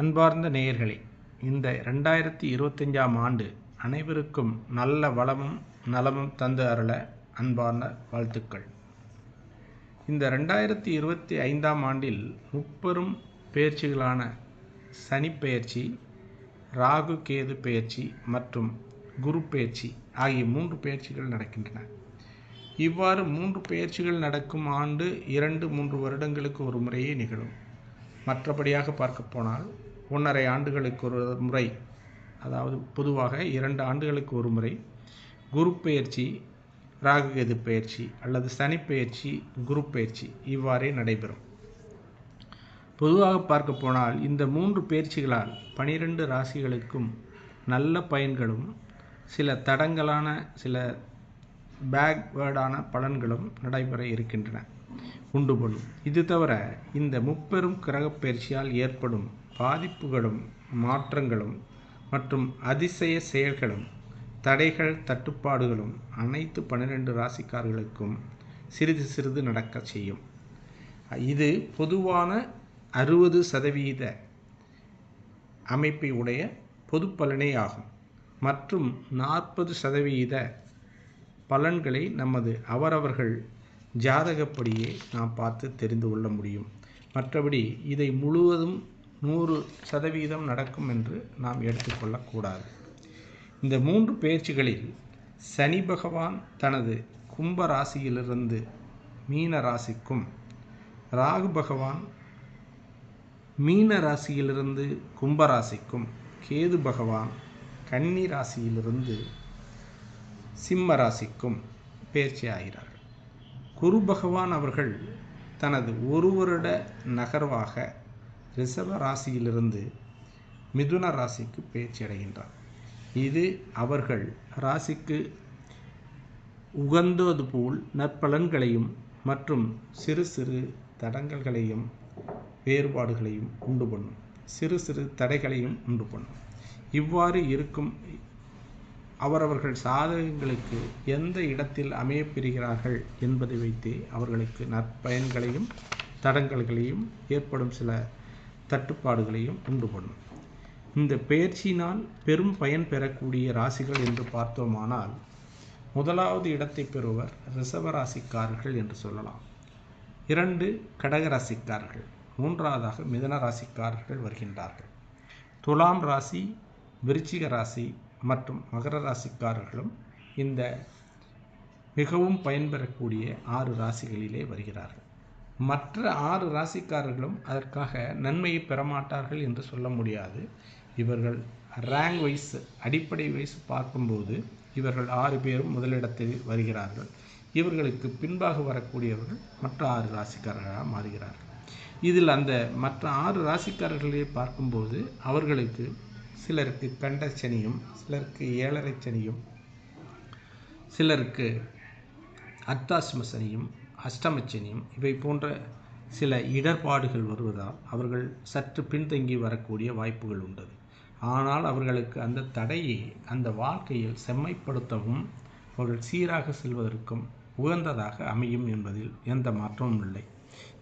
அன்பார்ந்த நேயர்களே இந்த ரெண்டாயிரத்தி இருபத்தஞ்சாம் ஆண்டு அனைவருக்கும் நல்ல வளமும் நலமும் தந்து அருள அன்பார்ந்த வாழ்த்துக்கள். இந்த ரெண்டாயிரத்தி இருபத்தி ஐந்தாம் ஆண்டில் முப்பெரும் பெயர்ச்சிகளான சனி பெயர்ச்சி ராகு கேது பெயர்ச்சி மற்றும் குரு பெயர்ச்சி ஆகிய மூன்று பெயர்ச்சிகள் நடக்கின்றன. இவ்வாறு மூன்று பெயர்ச்சிகள் நடக்கும் ஆண்டு இரண்டு மூன்று வருடங்களுக்கு ஒரு முறையே நிகழும். மற்றபடியாக பார்க்க போனால் ஒன்றரை ஆண்டுகளுக்கு ஒரு முறை அதாவது பொதுவாக இரண்டு ஆண்டுகளுக்கு ஒரு முறை குரு பெயர்ச்சி ராகுகெது பயிற்சி அல்லது சனி பயிற்சி குரு பயிற்சி இவ்வாறே நடைபெறும். பொதுவாக பார்க்க போனால் இந்த மூன்று பயிற்சிகளால் பனிரெண்டு ராசிகளுக்கும் நல்ல பயன்களும் சில தடங்கலான சில பேக்வேர்டான பலன்களும் நடைபெற இருக்கின்றன உண்டு கொள்ளும் இது தவிர இந்த முப்பெரும் கிரகப் பயிற்சியால் ஏற்படும் பாதிப்புகளும் மாற்றங்களும் மற்றும் அதிசய செயல்களும் தடைகள் தட்டுப்பாடுகளும் அனைத்து பன்னிரெண்டு ராசிக்காரர்களுக்கும் சிறிது சிறிது நடக்க செய்யும். இது பொதுவான அறுபது சதவீத அமைப்பை உடைய பொது பலனே ஆகும். மற்றும் நாற்பது சதவீத பலன்களை நமது அவரவர்கள் ஜாதகப்படியே நாம் பார்த்து தெரிந்து கொள்ள முடியும். மற்றபடி இதை முழுவதும் நூறு சதவீதம் நடக்கும் என்று நாம் எடுத்துக்கொள்ளக்கூடாது. இந்த மூன்று பேச்சுகளில் சனி பகவான் தனது கும்ப ராசியிலிருந்து மீன ராசிக்கும் ராகு பகவான் மீன ராசியிலிருந்து கும்ப ராசிக்கும் கேது பகவான் கன்னி ராசியிலிருந்து சிம்ம ராசிக்கும் பயிற்சி ஆகிறார்கள் குரு பகவான் அவர்கள் தனது ஒரு வருட நகர்வாக ரிஷப ராசியிலிருந்து மிதுன ராசிக்கு பயிற்சி அடைகின்றார் இது அவர்கள் ராசிக்கு உகந்தது போல் நற்பலன்களையும் மற்றும் சிறு சிறு தடங்கல்களையும் வேறுபாடுகளையும் உண்டு பண்ணும். சிறு சிறு தடைகளையும் உண்டு பண்ணும். இவ்வாறு இருக்கும் அவரவர்கள் சாதகங்களுக்கு எந்த இடத்தில் அமையப்பெறுகிறார்கள் என்பதை வைத்தே அவர்களுக்கு நற்பயன்களையும் தடங்கல்களையும் ஏற்படும் சில தட்டுப்பாடுகளையும் உண்டு பண்ணும் இந்த பயிற்சியினால் பெரும் பயன் பெறக்கூடிய ராசிகள் என்று பார்த்தோமானால் முதலாவது இடத்தை பெறுவர் ரிசவராசிக்காரர்கள் என்று சொல்லலாம். இரண்டு கடக ராசிக்காரர்கள் மூன்றாவதாக மிதன ராசிக்காரர்கள் வருகின்றார்கள். துலாம் ராசி விருச்சிக ராசி மற்றும் மகர ராசிக்காரர்களும் இந்த மிகவும் பயன்பெறக்கூடிய ஆறு ராசிகளிலே வருகிறார்கள். மற்ற ஆறு ராசிக்காரர்களும் அதற்காக நன்மையை பெறமாட்டார்கள் என்று சொல்ல முடியாது. இவர்கள் ரேங்க் வைஸ் அடிப்படை வைஸ் பார்க்கும்போது இவர்கள் ஆறு பேரும் முதலிடத்தில் வருகிறார்கள். இவர்களுக்கு பின்பாக வரக்கூடியவர்கள் மற்ற ஆறு ராசிக்காரர்களாக மாறுகிறார்கள். இதில் அந்த மற்ற ஆறு ராசிக்காரர்களை பார்க்கும்போது அவர்களுக்கு சிலருக்கு கண்ட சனியும் சிலருக்கு ஏழரை சனியும் சிலருக்கு அர்த்தாசிம சனியும் அஷ்டமச்சனியும் இவை போன்ற சில இடர்பாடுகள் வருவதால் அவர்கள் சற்று பின்தங்கி வரக்கூடிய வாய்ப்புகள் உண்டது ஆனால் அவர்களுக்கு அந்த தடையை அந்த வாழ்க்கையில் செம்மைப்படுத்தவும் அவர்கள் சீராக செல்வதற்கும் உகந்ததாக அமையும் என்பதில் எந்த மாற்றமும் இல்லை.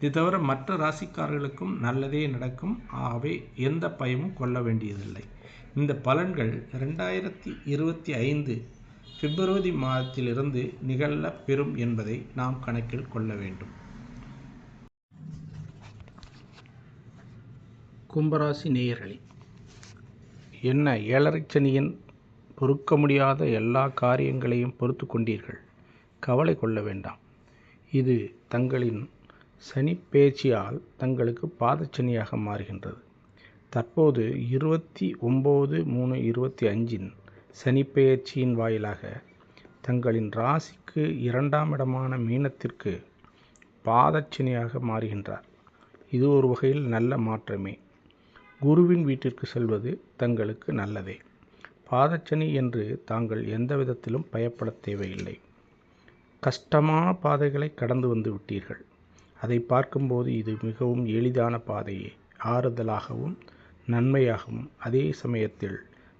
இது தவிர மற்ற ராசிக்காரர்களுக்கும் நல்லதே நடக்கும். ஆகவே எந்த பயமும் கொள்ள வேண்டியதில்லை. இந்த பலன்கள் ரெண்டாயிரத்தி இருபத்தி ஐந்து பிப்ரவரி மாதத்திலிருந்து நிகழ பெறும் என்பதை நாம் கணக்கில் கொள்ள வேண்டும். கும்பராசி நேயர்களே என்ன ஏழரை சனியின் பொறுக்க முடியாத எல்லா காரியங்களையும் பொறுத்து கொண்டீர்கள்? கவலை கொள்ள வேண்டாம். இது தங்களின் சனி பேச்சியால் தங்களுக்கு பாதச்சனியாக மாறுகின்றது. தற்போது இருபத்தி ஒம்பது மூணு இருபத்தி அஞ்சின் சனிப்பெயர்ச்சியின் வாயிலாக தங்களின் ராசிக்கு இரண்டாம் இடமான மீனத்திற்கு பாதச்சனியாக மாறுகின்றார். இது ஒரு வகையில் நல்ல மாற்றமே. குருவின் வீட்டிற்கு செல்வது தங்களுக்கு நல்லதே. பாதச்சனி என்று தாங்கள் எந்த விதத்திலும் பயப்பட தேவையில்லை. கஷ்டமான பாதைகளை கடந்து வந்து விட்டீர்கள். அதை பார்க்கும்போது இது மிகவும் எளிதான பாதையே. ஆறுதலாகவும் நன்மையாகவும் அதே சமயத்தில்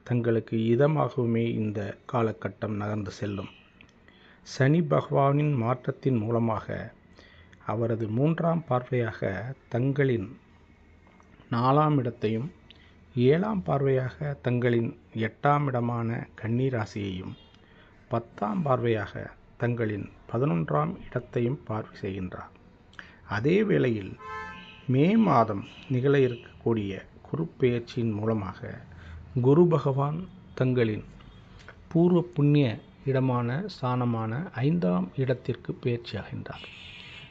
தங்களுக்கு இதமாகவுமே இந்த காலகட்டம் நகர்ந்து செல்லும். சனி பகவானின் மாற்றத்தின் மூலமாக அவரது மூன்றாம் பார்வையாக தங்களின் நாலாம் இடத்தையும் ஏழாம் பார்வையாக தங்களின் எட்டாம் இடமான கன்னிராசியையும் பத்தாம் பார்வையாக தங்களின் பதினொன்றாம் இடத்தையும் பார்வை செய்கின்றார். அதே வேளையில் மே மாதம் நிகழ இருக்கக்கூடிய குரு பெயர்ச்சியின் மூலமாக குரு பகவான் தங்களின் பூர்வ புண்ணிய இடமான ஸ்தானமான ஐந்தாம் இடத்திற்கு பயிற்சியாகின்றார்.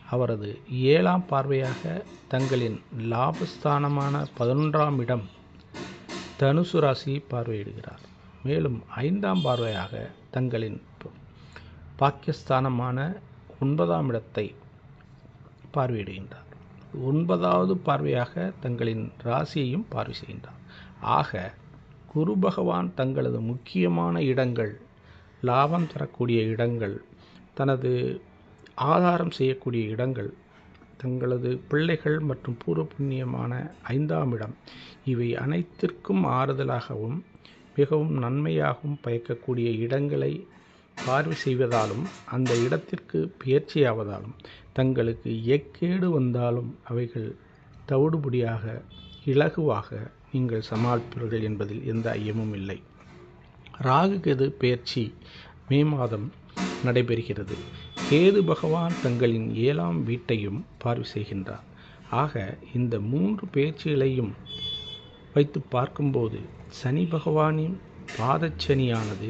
அவரது ஏழாம் பார்வையாக தங்களின் லாபஸ்தானமான பதினொன்றாம் இடம் தனுசு ராசியை பார்வையிடுகிறார். மேலும் ஐந்தாம் பார்வையாக தங்களின் பாக்கியஸ்தானமான ஒன்பதாம் இடத்தை பார்வையிடுகின்றார். ஒன்பதாவது பார்வையாக தங்களின் ராசியையும் பார்வை செய்கின்றார். ஆக குரு பகவான் தங்களது முக்கியமான இடங்கள் லாபம் தரக்கூடிய இடங்கள் தனது ஆதாரம் செய்யக்கூடிய இடங்கள் தங்களது பிள்ளைகள் மற்றும் பூர்வ புண்ணியமான ஐந்தாம் இடம் இவை அனைத்திற்கும் ஆறுதலாகவும் மிகவும் நன்மையாகவும் பயக்கக்கூடிய இடங்களை பார்வை செய்வதாலும் அந்த இடத்திற்கு பயிற்சியாவதாலும் தங்களுக்கு எக்கேடு வந்தாலும் அவைகள் தவிடுபடியாக இலகுவாக நீங்கள் சமாளிப்பீர்கள் என்பதில் எந்த ஐயமும் இல்லை. ராகு கேது பயிற்சி மே மாதம் நடைபெறுகிறது. கேது பகவான் தங்களின் ஏழாம் வீட்டையும் பார்வை செய்கின்றார். ஆக இந்த மூன்று பயிற்சிகளையும் வைத்து பார்க்கும்போது சனி பகவானின் பாதச்சனியானது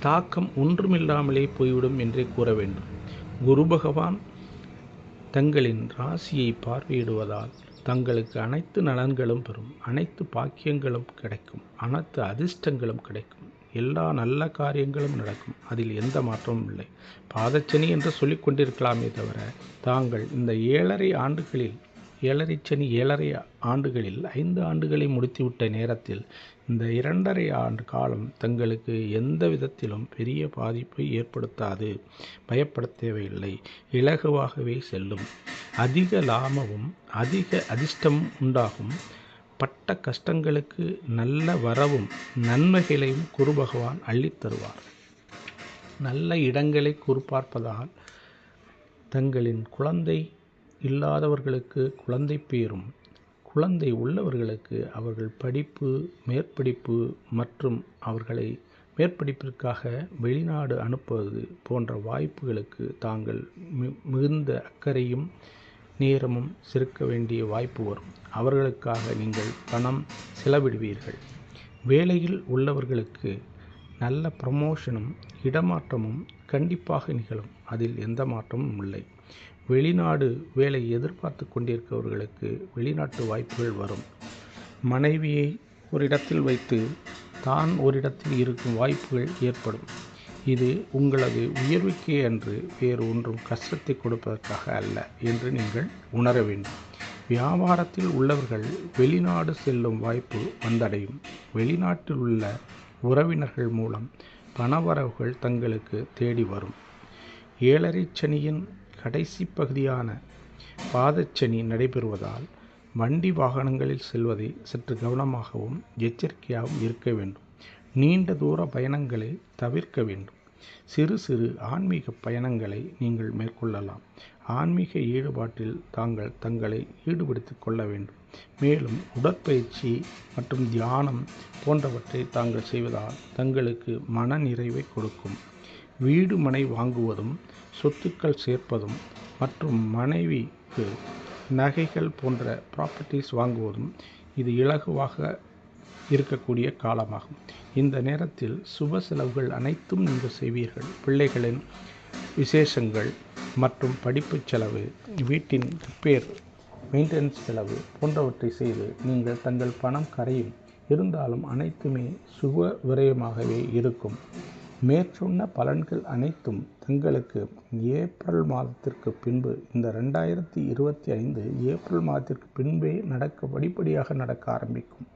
தாக்கம் ஒன்றுமில்லாமலே போய்விடும் என்றே கூற வேண்டும். குரு பகவான் தங்களின் ராசியை பார்வையிடுவதால் தங்களுக்கு அனைத்து நலன்களும் பெறும். அனைத்து பாக்கியங்களும் கிடைக்கும். அனைத்து அதிர்ஷ்டங்களும் கிடைக்கும். எல்லா நல்ல காரியங்களும் நடக்கும். அதில் எந்த மாற்றமும் இல்லை. பாதச்சனி என்று சொல்லிக் கொண்டிருக்கலாமே தவிர தாங்கள் இந்த ஏழரை ஆண்டுகளில் ஏழரை சனி ஏழரை ஆண்டுகளில் ஐந்து ஆண்டுகளை முடித்துவிட்ட நேரத்தில் இந்த இரண்டரை ஆண்டு காலம் தங்களுக்கு எந்த விதத்திலும் பெரிய பாதிப்பை ஏற்படுத்தாது. பயப்பட தேவையில்லை. இலகுவாகவே செல்லும். அதிக லாபமும் அதிக அதிர்ஷ்டமும் உண்டாகும். பட்ட கஷ்டங்களுக்கு நல்ல வரவும் நன்மைகளையும் குரு பகவான் அள்ளித்தருவார் நல்ல இடங்களை குறிப்பார்ப்பதால் தங்களின் குழந்தை இல்லாதவர்களுக்கு குழந்தை பேரும் குழந்தை உள்ளவர்களுக்கு அவர்கள் படிப்பு மேற்படிப்பு மற்றும் அவர்களை மேற்படிப்பிற்காக வெளிநாடு அனுப்புவது போன்ற வாய்ப்புகளுக்கு தாங்கள் மிகுந்த அக்கறையும் நேரமும் சிறுக்க வேண்டிய வாய்ப்பு வரும். அவர்களுக்காக நீங்கள் பணம் செலவிடுவீர்கள். வேலையில் உள்ளவர்களுக்கு நல்ல ப்ரமோஷனும் இடமாற்றமும் கண்டிப்பாக நிகழும். அதில் எந்த மாற்றமும் இல்லை. வெளிநாடு வேலை எதிர்பார்த்து கொண்டிருப்பவர்களுக்கு வெளிநாட்டு வாய்ப்புகள் வரும். மனைவியை ஒரு இடத்தில் வைத்து தான் ஒரு இடத்தில் இருக்கும் வாய்ப்புகள் ஏற்படும். இது உங்களது உயர்வுக்கே அன்று வேறு ஒன்றும் கஷ்டத்தை கொடுப்பதற்காக அல்ல என்று நீங்கள் உணர வேண்டும். வியாபாரத்தில் உள்ளவர்கள் வெளிநாடு செல்லும் வாய்ப்பு வந்தடையும். வெளிநாட்டில் உள்ள உறவினர்கள் மூலம் பணவரவுகள் தங்களுக்கு தேடி வரும். ஏழரை சனியின் கடைசி பகுதியான பாதச்சனி நடைபெறுவதால் வண்டி வாகனங்களில் செல்வதை சற்று கவனமாகவும் எச்சரிக்கையாகவும் இருக்க வேண்டும். நீண்ட தூர பயணங்களை தவிர்க்க வேண்டும். சிறு சிறு ஆன்மீக பயணங்களை நீங்கள் மேற்கொள்ளலாம். ஆன்மீக ஈடுபாட்டில் தாங்கள் தங்களை ஈடுபடுத்திக் கொள்ள வேண்டும். மேலும் உடற்பயிற்சி மற்றும் தியானம் போன்றவற்றை தாங்கள் செய்வதால் தங்களுக்கு மன நிறைவை கொடுக்கும். வீடு மனை வாங்குவதும் சொத்துக்கள் சேர்ப்பதும் மற்றும் மனைவிக்கு நகைகள் போன்ற ப்ராப்பர்ட்டிஸ் வாங்குவதும் இது இலகுவாக இருக்கக்கூடிய காலமாகும். இந்த நேரத்தில் சுப செலவுகள் அனைத்தும் நீங்கள் செய்வீர்கள். பிள்ளைகளின் விசேஷங்கள் மற்றும் படிப்பு செலவு வீட்டின் ரிப்பேர் மெயின்டெனன்ஸ் செலவு போன்றவற்றை செய்து நீங்கள் தங்கள் பணம் கரையும். இருந்தாலும் அனைத்துமே சுப விரயமாகவே இருக்கும். மேற்சொன்ன பலன்கள் அனைத்தும் தங்களுக்கு ஏப்ரல் மாதத்திற்கு பின்பு இந்த ரெண்டாயிரத்தி இருபத்தி ஐந்து ஏப்ரல் மாதத்திற்கு பின்பே நடக்க படிப்படியாக நடக்க ஆரம்பிக்கும்.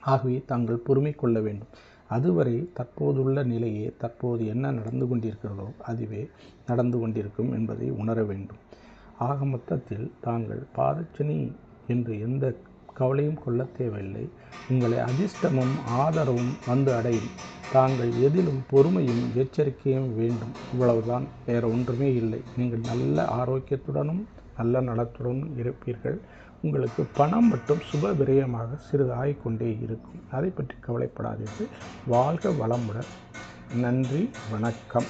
ஆகவே தாங்கள் பொறுமை கொள்ள வேண்டும். அதுவரை தற்போதுள்ள நிலையே தற்போது என்ன நடந்து கொண்டிருக்கிறதோ அதுவே நடந்து கொண்டிருக்கும் என்பதை உணர வேண்டும். ஆக மொத்தத்தில் தாங்கள் பாதச்சனி என்று எந்த கவலையும் கொள்ள தேவையில்லை. உங்களை அதிர்ஷ்டமும் ஆதரவும் வந்து அடையும். தாங்கள் எதிலும் பொறுமையும் எச்சரிக்கையும் வேண்டும். இவ்வளவுதான். வேறு ஒன்றுமே இல்லை. நீங்கள் நல்ல ஆரோக்கியத்துடனும் நல்ல நலத்துடனும் இருப்பீர்கள். உங்களுக்கு பணம் மட்டும் சுப விரயமாக சிறிது ஆகிக்கொண்டே இருக்கும். அதை பற்றி கவலைப்படாதீர்கள். வாழ்க வளமுடன். நன்றி. வணக்கம்.